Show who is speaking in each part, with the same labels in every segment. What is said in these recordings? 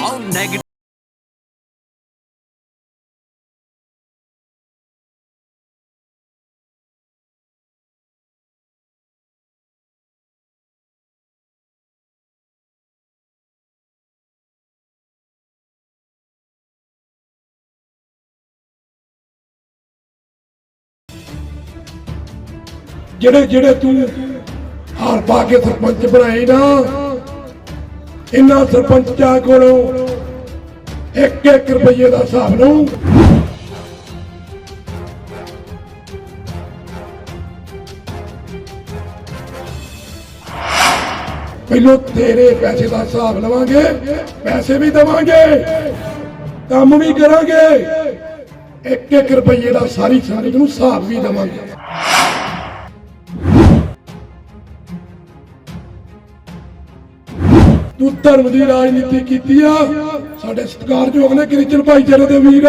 Speaker 1: ਆਓ ਨੈਗੇਟਿਵ
Speaker 2: ਜਿਹੜੇ ਜਿਹੜੇ ਤੂੰ ਹਾਰ ਪਾ ਕੇ ਸਰਪੰਚ ਬਣਾਏ ਨਾ ਇਹਨਾਂ ਸਰਪੰਚਾਂ ਕੋਲੋਂ ਇੱਕ ਇੱਕ ਰੁਪਏ ਦਾ ਹਿਸਾਬ ਲਊ। ਪਹਿਲੋਂ ਤੇਰੇ ਪੈਸੇ ਦਾ ਹਿਸਾਬ ਲਵਾਂਗੇ, ਪੈਸੇ ਵੀ ਦੇਵਾਂਗੇ, ਕੰਮ ਵੀ ਕਰਾਂਗੇ। ਇੱਕ ਇੱਕ ਰੁਪਏ ਦਾ ਸਾਰੀ ਸਾਰੀ ਨੂੰ ਹਿਸਾਬ ਵੀ ਦੇਵਾਂਗੇ। ਤੂੰ ਧਰਮ ਦੀ ਰਾਜਨੀਤੀ ਕੀਤੀ ਆ। ਸਾਡੇ ਸਤਿਕਾਰਯੋਗ ਨੇ ਕ੍ਰਿਸਚਨ ਭਾਈਚਾਰੇ ਦੇ ਵੀਰ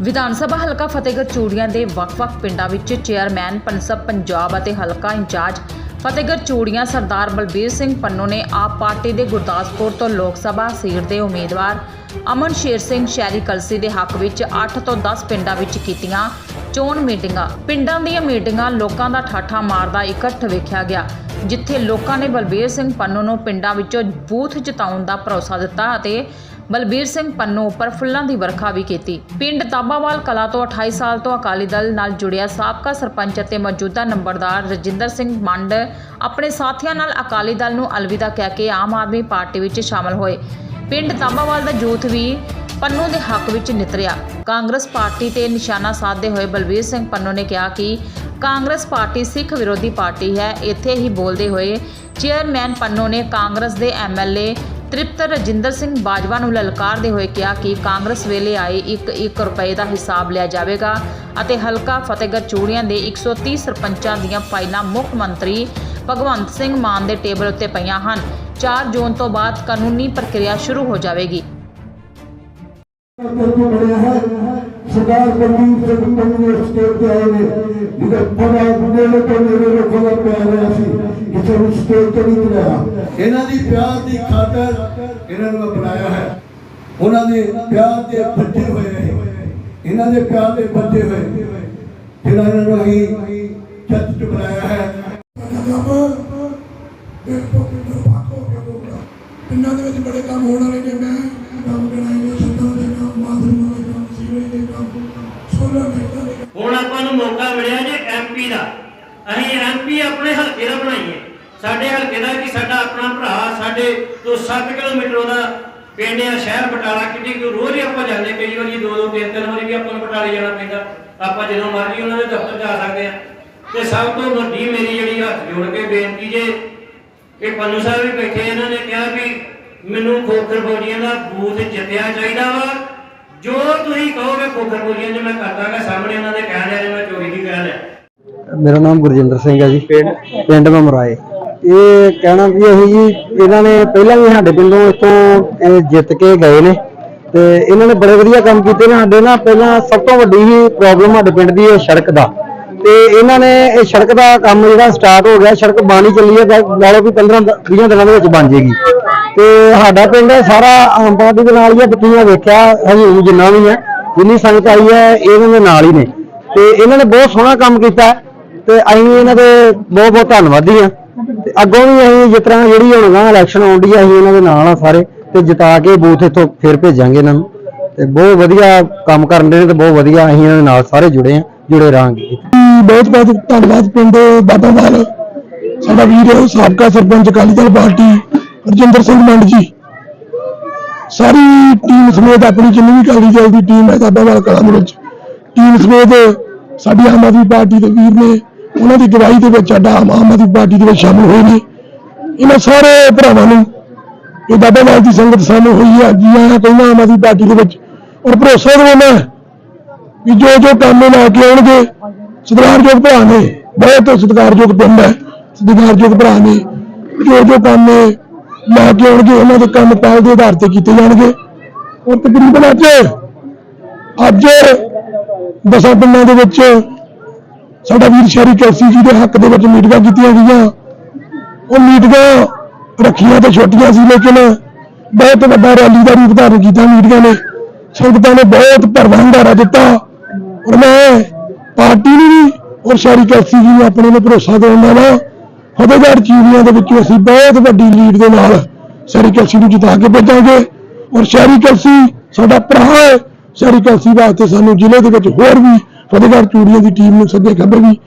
Speaker 3: ਵਿਧਾਨ ਸਭਾ ਹਲਕਾ ਫਤਿਹਗੜ੍ਹ ਚੂੜੀਆਂ ਦੇ ਵੱਖ-ਵੱਖ ਪਿੰਡਾਂ ਵਿੱਚ ਚੇਅਰਮੈਨ ਪਨਸਬ ਪੰਜਾਬ ਅਤੇ ਹਲਕਾ ਇੰਚਾਰਜ ਫਤਿਹਗੜ੍ਹ ਚੂੜੀਆਂ ਸਰਦਾਰ ਬਲਬੀਰ ਸਿੰਘ ਪੰਨੋ ਨੇ ਆਪ ਪਾਰਟੀ ਦੇ ਗੁਰਦਾਸਪੁਰ ਤੋਂ ਲੋਕ ਸਭਾ ਸੀਟ ਦੇ ਉਮੀਦਵਾਰ ਅਮਨ ਸ਼ੇਰ ਸਿੰਘ ਸ਼ਹਿਰੀ ਕਲਸੀ ਦੇ ਹੱਕ ਵਿੱਚ 8 ਤੋਂ 10 ਪਿੰਡਾਂ ਵਿੱਚ ਕੀਤੀਆਂ ਚੋਣ ਮੀਟਿੰਗਾਂ। ਪਿੰਡਾਂ ਦੀਆਂ ਮੀਟਿੰਗਾਂ ਲੋਕਾਂ ਦਾ ਠਾਠਾ ਮਾਰਦਾ ਇਕੱਠ ਵੇਖਿਆ ਗਿਆ। ਜਿੱਥੇ ਲੋਕਾਂ ਨੇ ਬਲਬੀਰ ਸਿੰਘ ਪੰਨੂ ਨੂੰ ਪਿੰਡਾਂ ਵਿੱਚੋਂ ਬੂਥ ਜਿਤਾਉਣ ਦਾ ਭਰੋਸਾ ਦਿੱਤਾ ਅਤੇ ਬਲਬੀਰ ਸਿੰਘ ਪੰਨੂ ਉੱਪਰ ਫੁੱਲਾਂ ਦੀ ਵਰਖਾ ਵੀ ਕੀਤੀ। ਪਿੰਡ ਤਾਬਾਵਾਲ ਕਲਾ ਤੋਂ 28 ਸਾਲ ਤੋਂ ਅਕਾਲੀ ਦਲ ਨਾਲ ਜੁੜਿਆ ਸਾਬਕਾ ਸਰਪੰਚ ਅਤੇ ਮੌਜੂਦਾ ਨੰਬਰਦਾਰ ਰਜਿੰਦਰ ਸਿੰਘ ਮੰਡ ਆਪਣੇ ਸਾਥੀਆਂ ਨਾਲ ਅਕਾਲੀ ਦਲ ਨੂੰ ਅਲਵਿਦਾ ਕਹਿ ਕੇ ਆਮ ਆਦਮੀ ਪਾਰਟੀ ਵਿੱਚ ਸ਼ਾਮਲ ਹੋਏ। ਪਿੰਡ ਤਾਬਾਵਾਲ ਦਾ ਜੂਥ ਵੀ ਪੰਨੂ ਦੇ ਹੱਕ ਵਿੱਚ ਨਿਤਰਿਆ। ਕਾਂਗਰਸ ਪਾਰਟੀ ਤੇ ਨਿਸ਼ਾਨਾ ਸਾਧਦੇ ਹੋਏ ਬਲਬੀਰ ਸਿੰਘ ਪੰਨੂ ਨੇ ਕਿਹਾ ਕਿ ਕਾਂਗਰਸ ਪਾਰਟੀ ਸਿੱਖ ਵਿਰੋਧੀ ਪਾਰਟੀ ਹੈ। ਇੱਥੇ ਹੀ ਬੋਲਦੇ ਹੋਏ ਚੇਅਰਮੈਨ ਪੰਨੋ ਨੇ ਕਾਂਗਰਸ ਦੇ ਐਮਐਲਏ ਤ੍ਰਿਪਤ ਰਜਿੰਦਰ ਸਿੰਘ ਬਾਜਵਾ ਨੂੰ ਲਲਕਾਰਦੇ ਹੋਏ ਕਿਹਾ ਕਿ ਕਾਂਗਰਸ ਵੇਲੇ ਆਏ ਇੱਕ ਇੱਕ ਰੁਪਏ ਦਾ ਹਿਸਾਬ ਲਿਆ ਜਾਵੇਗਾ ਅਤੇ ਹਲਕਾ ਫਤਿਹਗੜ੍ਹ ਚੂੜੀਆਂ ਦੇ 130 ਸਰਪੰਚਾਂ ਦੀਆਂ ਫਾਈਲਾਂ ਮੁੱਖ ਮੰਤਰੀ ਭਗਵੰਤ ਸਿੰਘ ਮਾਨ ਦੇ ਟੇਬਲ ਉੱਤੇ ਪਈਆਂ ਹਨ। 4 ਜੂਨ ਤੋਂ ਬਾਅਦ ਕਾਨੂੰਨੀ ਪ੍ਰਕਿਰਿਆ ਸ਼ੁਰੂ ਹੋ ਜਾਵੇਗੀ।
Speaker 2: ਸਰਦਾਰ ਬਲਬੀਰ ਸਿੰਘ ਪੰਨੂ ਇਸ ਸਟੇਜ ਤੇ ਆਏ ਨੇ। ਜਿਹਦਾ ਬੜਾ ਮੇਰੇ ਤੋਂ ਮੇਰੇ ਲੋਕਾਂ ਦਾ ਪਿਆਰ ਰਿਹਾ ਸੀ ਕਿਸੇ ਨੂੰ ਸਟੇਜ ਤੇ ਨਹੀਂ ਬਣਾਇਆ
Speaker 4: ਇਹਨਾਂ ਦੀ ਪਿਆਰ ਦੀ ਖਾਤਰ ਇਹਨਾਂ ਨੂੰ ਮੈਂ ਬਣਾਇਆ ਹੈ। ਉਹਨਾਂ ਦੇ ਪਿਆਰ ਦੇ ਬੱਚੇ ਹੋਏ ਨੇ। ਇਹਨਾਂ ਦੇ ਪਿਆਰ ਦੇ ਬੱਚੇ ਹੋਏ ਜਿਹੜਾ ਇਹਨਾਂ ਨੂੰ ਅਸੀਂ ਚੱਤ ਚ ਬਣਾਇਆ ਹੈ।
Speaker 2: ਪਿੰਡਾਂ ਦੇ ਵਿੱਚ ਬੜੇ ਕੰਮ ਹੋਣ ਵਾਲੇ ਨੇ।
Speaker 5: ਅਸੀਂ ਐਮਪੀ ਆਪਣੇ ਹਲਕੇ ਦਾ ਬਣਾਈਏ। ਸਾਡੇ ਹਲਕੇ ਦਾ ਕਿ ਸਾਡਾ ਆਪਣਾ ਭਰਾ, ਸਾਡੇ ਤੋਂ 7 ਕਿਲੋਮੀਟਰ ਉਹਦਾ ਪਿੰਡ ਆ, ਸ਼ਹਿਰ ਬਟਾਲਾ, ਕਿੱਡੀ ਕੁ ਰੋਜ਼ ਹੀ ਆਪਾਂ ਜਾਂਦੇ ਕਈ ਵਾਰੀ ਦੋ ਦੋ ਤਿੰਨ ਤਿੰਨ ਵਾਰੀ ਵੀ ਆਪਾਂ ਨੂੰ ਬਟਾਲੇ ਜਾਣਾ ਪੈਂਦਾ। ਆਪਾਂ ਜਦੋਂ ਮਰਜ਼ੀ ਉਹਨਾਂ ਦੇ ਦਫ਼ਤਰ ਜਾ ਸਕਦੇ ਆ ਤੇ ਸਭ ਤੋਂ ਵੱਡੀ ਮੇਰੀ ਜਿਹੜੀ ਹੱਥ ਜੋੜ ਕੇ ਬੇਨਤੀ ਜੇ, ਇਹ ਪੰਨੂ ਸਾਹਿਬ ਵੀ ਬੈਠੇ ਇਹਨਾਂ ਨੇ ਕਿਹਾ ਵੀ ਮੈਨੂੰ ਖੋਖਰ ਬੋਲੀਆਂ ਦਾ ਬੂਥ ਜਿੱਤਿਆ ਚਾਹੀਦਾ ਵਾ। ਜੋ ਤੁਸੀਂ ਕਹੋਗੇ ਖੋਖਰ ਬੋਲੀਆਂ 'ਚ ਮੈਂ ਕਰਦਾਗਾ, ਸਾਹਮਣੇ ਉਹਨਾਂ ਦੇ ਕਹਿ ਰਿਹਾ ਜੇ ਮੈਂ ਚੋਰੀ ਦੀ ਕਹਿ ਰਿਹਾ
Speaker 6: ਮੇਰਾ ਨਾਮ ਗੁਰਜਿੰਦਰ ਸਿੰਘ ਹੈ ਜੀ। ਪਿੰਡ? ਮਮਰਾਏ। ਇਹ ਕਹਿਣਾ ਵੀ ਅਸੀਂ ਜੀ ਇਹਨਾਂ ਨੇ ਪਹਿਲਾਂ ਵੀ ਸਾਡੇ ਪਿੰਡੋਂ ਇੱਥੋਂ ਇਹ ਜਿੱਤ ਕੇ ਗਏ ਨੇ ਤੇ ਇਹਨਾਂ ਨੇ ਬੜੇ ਵਧੀਆ ਕੰਮ ਕੀਤੇ ਨੇ। ਸਾਡੇ ਨਾ ਪਹਿਲਾਂ ਸਭ ਤੋਂ ਵੱਡੀ ਹੀ ਪ੍ਰੋਬਲਮ ਸਾਡੇ ਪਿੰਡ ਦੀ ਹੈ ਸੜਕ ਦਾ। ਤੇ ਇਹਨਾਂ ਨੇ ਇਹ ਸੜਕ ਦਾ ਕੰਮ ਜਿਹੜਾ ਸਟਾਰਟ ਹੋ ਗਿਆ ਸੜਕ ਬਾਣੀ ਚੱਲੀ ਹੈ ਨਾਲੇ ਵੀ 15 20 ਦਿਨਾਂ ਦੇ ਵਿੱਚ ਬਣ ਜੇਗੀ। ਤੇ ਸਾਡਾ ਪਿੰਡ ਸਾਰਾ ਆਮ ਪਾਰਟੀ ਦੇ ਨਾਲ ਹੀ ਹੈ ਤੁਸੀਂ ਵੇਖਿਆ ਹਜੂਰ ਜਿੰਨਾ ਵੀ ਹੈ ਜਿੰਨੀ ਸੰਗਤ ਆਈ ਹੈ ਇਹਨਾਂ ਦੇ ਨਾਲ ਹੀ ਨੇ। ਤੇ ਇਹਨਾਂ ਨੇ ਬਹੁਤ ਸੋਹਣਾ ਕੰਮ ਕੀਤਾ। ਤੇ ਅਸੀਂ ਇਹਨਾਂ ਦੇ ਬਹੁਤ ਬਹੁਤ ਧੰਨਵਾਦੀ ਆ ਤੇ ਅੱਗੋਂ ਵੀ ਅਸੀਂ ਜਿਸ ਤਰ੍ਹਾਂ ਜਿਹੜੀ ਹੁਣ ਗਾਂ ਇਲੈਕਸ਼ਨ ਆਉਂਦੀ ਆ, ਅਸੀਂ ਇਹਨਾਂ ਦੇ ਨਾਲ ਆ ਸਾਰੇ ਤੇ ਜਿਤਾ ਕੇ ਬੂਥ ਇੱਥੋਂ ਫਿਰ ਭੇਜਾਂਗੇ ਇਹਨਾਂ ਨੂੰ। ਤੇ ਬਹੁਤ ਵਧੀਆ ਕੰਮ ਕਰਨ ਦੇ ਨੇ ਤੇ ਬਹੁਤ ਵਧੀਆ ਅਸੀਂ ਇਹਨਾਂ ਦੇ ਨਾਲ ਸਾਰੇ ਜੁੜੇ ਆ ਜੁੜੇ ਰਹਾਂਗੇ।
Speaker 2: ਬਹੁਤ ਬਹੁਤ ਧੰਨਵਾਦ ਪਿੰਡ ਬਾਟਾਵਾਲ ਸਾਡਾ ਵੀਰ ਸਾਬਕਾ ਸਰਪੰਚ ਅਕਾਲੀ ਦਲ ਪਾਰਟੀ, ਰਜਿੰਦਰ ਸਿੰਘ ਮੰਡ ਜੀ। ਸਾਰੀ ਟੀਮ ਸਮੇਤ ਆਪਣੀ ਜਿੰਨੀ ਵੀ ਅਕਾਲੀ ਦਲ ਦੀ ਟੀਮ ਹੈ ਬਾਟਾਵਾਲ ਕਲਾਂ ਦੇ ਵਿੱਚ। ਟੀਮ ਸਮੇਤ ਸਾਡੀ ਆਮ ਆਦਮੀ ਪਾਰਟੀ ਦੇ ਵੀਰ ਨੇ ਉਹਨਾਂ ਦੀ ਗਵਾਹੀ ਦੇ ਵਿੱਚ ਸਾਡਾ ਆਮ ਆਮ ਆਦਮੀ ਪਾਰਟੀ ਦੇ ਵਿੱਚ ਸ਼ਾਮਲ ਹੋਏ ਨੇ। ਇਹਨਾਂ ਸਾਰੇ ਭਰਾਵਾਂ ਨੂੰ ਇਹ ਬਾਟਾਵਾਲ ਦੀ ਸੰਗਤ ਸਾਨੂੰ ਹੋਈ ਹੈ ਜੀ ਆਇਆਂ ਕਹਿੰਦਾ ਆਮ ਆਦਮੀ ਪਾਰਟੀ ਦੇ ਵਿੱਚ। ਔਰ ਭਰੋਸਾ ਦਵਾਉਣਾ ਵੀ ਜੋ ਜੋ ਕੰਮ ਲਾ ਕੇ ਆਉਣਗੇ, ਸਤਿਕਾਰਯੋਗ ਭਰਾ ਨੇ, ਬਹੁਤ ਸਤਿਕਾਰਯੋਗ ਪਿੰਡ ਹੈ, ਸਤਿਕਾਰਯੋਗ ਭਰਾ ਨੇ। ਜੋ ਜੋ ਕੰਮ ਲਾ ਕੇ ਆਉਣਗੇ, ਉਹਨਾਂ ਦੇ ਕੰਮ ਪਹਿਲ ਦੇ ਆਧਾਰ ਤੇ ਕੀਤੇ ਜਾਣਗੇ। ਔਰ ਤਕਰੀਬਨ ਅੱਜ ਅੱਜ ਦਸਾਂ ਪਿੰਡਾਂ ਦੇ ਵਿੱਚ ਸਾਡਾ ਵੀਰ ਸ਼ਹਿਰੀ ਕੈਸੀ ਜੀ ਦੇ ਹੱਕ ਦੇ ਵਿੱਚ ਮੀਟਿੰਗਾਂ ਕੀਤੀਆਂ ਗਈਆਂ। ਉਹ ਮੀਟਿੰਗਾਂ ਰੱਖੀਆਂ ਤਾਂ ਛੋਟੀਆਂ ਸੀ, ਲੇਕਿਨ ਬਹੁਤ ਵੱਡਾ ਰੈਲੀ ਦਾ ਰੂਪ ਧਾਰਨ ਕੀਤਾ ਮੀਟਿੰਗਾਂ ਨੇ। ਸੰਗਤਾਂ ਨੇ ਬਹੁਤ ਭਰਵਾਂ ਹੁੰਗਾਰਾ ਦਿੱਤਾ ਔਰ ਮੈਂ ਪਾਰਟੀ ਨੂੰ ਵੀ ਔਰ ਸ਼ਹਿਰੀ ਕੈਸੀ ਜੀ ਨੂੰ ਆਪਣੇ ਨੂੰ ਭਰੋਸਾ ਦਿਵਾਉਂਦਾ ਵਾ। ਫਤਿਹਗੜ੍ਹ ਚੀਨੀਆਂ ਦੇ ਵਿੱਚੋਂ ਅਸੀਂ ਬਹੁਤ ਵੱਡੀ ਲੀਡ ਦੇ ਨਾਲ ਸ਼ਹਿਰੀ ਕੈਸੀ ਨੂੰ ਜਿਤਾ ਕੇ ਭੇਜਾਂਗੇ ਔਰ ਸ਼ਹਿਰੀ ਕੈਸੀ ਸਾਡਾ ਭਰਾ ਹੈ। ਸ਼ਹਿਰੀ ਕੈਸੀ ਵਾਸਤੇ ਸਾਨੂੰ ਜ਼ਿਲ੍ਹੇ ਦੇ ਵਿੱਚ ਹੋਰ ਵੀ ਫਤਿਹਗੜ੍ਹ ਚੂੜੀਆਂ ਦੀ ਟੀਮ ਨੂੰ ਸੱਦੇ ਖਬਰ ਵੀ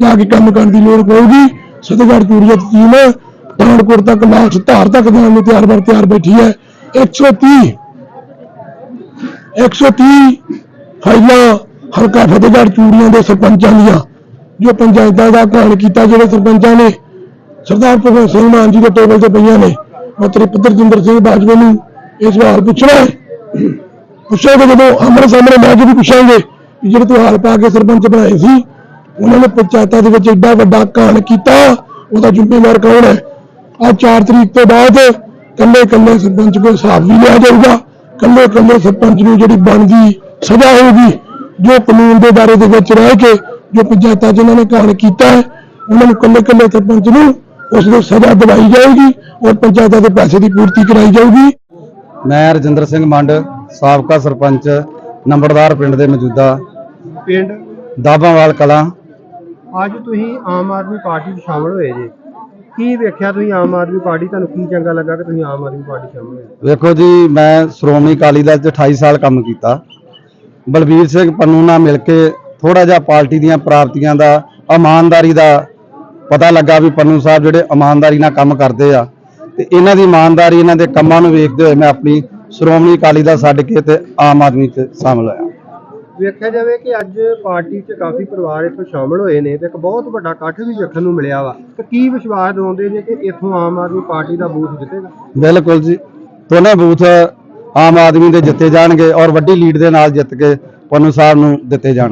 Speaker 2: ਜਾ ਕੇ ਕੰਮ ਕਰਨ ਦੀ ਲੋੜ ਪਊਗੀ। ਫਤਿਹਗੜ੍ਹ ਚੂੜੀਆਂ ਦੀ ਟੀਮ ਪਠਾਨਕੋਟ ਤੱਕ ਲਾਸ਼ ਧਾਰ ਤੱਕ ਜਾਣ ਨੂੰ ਤਿਆਰ ਬਰ ਤਿਆਰ ਬੈਠੀ ਹੈ। 130 130 ਫਾਈਲਾਂ ਹਲਕਾ ਫਤਿਹਗੜ੍ਹ ਚੂੜੀਆਂ ਦੇ ਸਰਪੰਚਾਂ ਦੀਆਂ, ਜੋ ਪੰਚਾਇਤਾਂ ਦਾ ਘਾਣ ਕੀਤਾ, ਜਿਹੜੇ ਸਰਪੰਚਾਂ ਨੇ ਸਰਦਾਰ ਭਗਵੰਤ ਸਿੰਘ ਮਾਨ ਜੀ ਦੇ ਟੇਬਲ ਤੇ ਪਈਆਂ ਨੇ। ਮੈਂ ਤ੍ਰਿਪਤ ਜਿੰਦਰ ਸਿੰਘ ਬਾਜਵਾ ਨੂੰ ਇਹ ਸਵਾਲ ਪੁੱਛਣਾ ਹੈ। ਪੁੱਛਾਂਗੇ ਜਦੋਂ ਆਮਣੇ ਸਾਹਮਣੇ ਮੈਂ ਜੀ ਵੀ ਪੁੱਛਾਂਗੇ। ਜਿਹੜੇ ਤੂੰ ਹਾਲ ਪਾ ਕੇ ਸਰਪੰਚ ਬਣਾਏ ਸੀ, ਉਹਨਾਂ ਨੇ ਪੰਚਾਇਤਾਂ ਦੇ ਵਿੱਚ ਏਡਾ ਵੱਡਾ ਘਾਣ ਕੀਤਾ, ਉਹਦਾ ਜ਼ਿੰਮੇਵਾਰ ਕੌਣ ਹੈ? ਆ 4 ਤਰੀਕ ਤੋਂ ਬਾਅਦ ਕੱਲੇ ਕੱਲੇ ਸਰਪੰਚ ਕੋਲ ਹਿਸਾਬ ਵੀ ਲਿਆ ਜਾਊਗਾ ਕੱਲੇ ਕੱਲੇ ਸਰਪੰਚ ਨੂੰ ਜਿਹੜੀ ਬਣਦੀ ਸਜ਼ਾ ਹੋਊਗੀ, ਜੋ ਕਾਨੂੰਨ ਦੇ ਦਾਇਰੇ ਦੇ ਵਿੱਚ ਰਹਿ ਕੇ ਜੋ ਪੰਚਾਇਤਾਂ ਜਿਨ੍ਹਾਂ ਨੇ ਘਾਣ ਕੀਤਾ ਹੈ, ਉਹਨਾਂ ਨੂੰ ਕੱਲੇ ਕੱਲੇ ਸਰਪੰਚ ਨੂੰ ਉਸ ਨੂੰ ਸਜ਼ਾ ਦਿਵਾਈ ਜਾਊਗੀ ਔਰ ਪੰਚਾਇਤਾਂ ਦੇ ਪੈਸੇ ਦੀ ਪੂਰਤੀ ਕਰਾਈ ਜਾਊਗੀ।
Speaker 6: ਮੈਂ ਰਜਿੰਦਰ ਸਿੰਘ ਮੰਡ, ਸਾਬਕਾ ਸਰਪੰਚ, ਨੰਬਰਦਾਰ ਪਿੰਡ ਦੇ ਮੌਜੂਦਾ
Speaker 1: ਪਿੰਡ?
Speaker 6: ਦਾਬਾਵਾਲ ਕਲਾਂ।
Speaker 1: ਅੱਜ ਤੁਸੀਂ ਆਮ ਆਦਮੀ ਪਾਰਟੀ 'ਚ ਸ਼ਾਮਲ ਹੋਏ ਜੇ। ਕੀ ਵੇਖਿਆ ਤੁਸੀਂ ਆਮ ਆਦਮੀ ਪਾਰਟੀ? ਤੁਹਾਨੂੰ ਕੀ ਚੰਗਾ ਲੱਗਾ ਕਿ ਤੁਸੀਂ ਆਮ ਆਦਮੀ ਪਾਰਟੀ ਸ਼ਾਮਲ ਹੋਏ?
Speaker 6: ਵੇਖੋ ਜੀ ਮੈਂ ਸ਼੍ਰੋਮਣੀ ਅਕਾਲੀ ਦਲ 'ਚ 28 ਸਾਲ ਕੰਮ ਕੀਤਾ। ਬਲਬੀਰ ਸਿੰਘ ਪੰਨੂ ਨਾਲ ਮਿਲ ਕੇ ਥੋੜਾ ਜਿਹਾ ਪਾਰਟੀ ਦੀਆਂ ਪ੍ਰਾਪਤੀਆਂ ਦਾ ਇਮਾਨਦਾਰੀ ਦਾ ਪਤਾ ਲੱਗਾ ਵੀ ਪੰਨੂ ਸਾਹਿਬ ਜਿਹੜੇ ਇਮਾਨਦਾਰੀ ਨਾਲ ਕੰਮ ਕਰਦੇ ਆ। ਤੇ ਇਹਨਾਂ ਦੀ ਇਮਾਨਦਾਰੀ ਇਹਨਾਂ ਦੇ ਕੰਮਾਂ ਨੂੰ ਵੇਖਦੇ ਹੋਏ ਮੈਂ ਆਪਣੀ ਸ਼੍ਰੋਮਣੀ ਅਕਾਲੀ ਦਲ ਛੱਡ ਕੇ ਤੇ ਆਮ ਆਦਮੀ 'ਚ ਸ਼ਾਮਲ ਹੋਇਆ।
Speaker 1: ਵੇਖਿਆ ਜਾਵੇ ਕਿ ਅੱਜ ਪਾਰਟੀ 'ਚ ਕਾਫੀ ਪਰਿਵਾਰ ਇੱਥੋਂ ਸ਼ਾਮਲ ਹੋਏ ਨੇ ਤੇ ਇੱਕ ਬਹੁਤ ਵੱਡਾ ਇਕੱਠ ਵੀ ਵੇਖਣ ਨੂੰ ਮਿਲਿਆ ਵਾ। ਤੇ ਕੀ ਵਿਸ਼ਵਾਸ ਦਿਵਾਉਂਦੇ ਨੇ ਕਿ ਇੱਥੋਂ ਆਮ ਆਦਮੀ ਪਾਰਟੀ ਦਾ ਬੂਥ ਜਿੱਤੇਗਾ?
Speaker 6: ਬਿਲਕੁਲ ਜੀ। ਦੋਨੇ ਬੂਥ ਆਮ ਆਦਮੀ ਦੇ ਜਿੱਤੇ ਜਾਣਗੇ ਔਰ ਵੱਡੀ ਲੀਡ ਦੇ ਨਾਲ ਜਿੱਤ ਕੇ ਪੰਨੂ ਸਾਹਿਬ ਨੂੰ ਦਿੱਤੇ ਜਾਣਗੇ।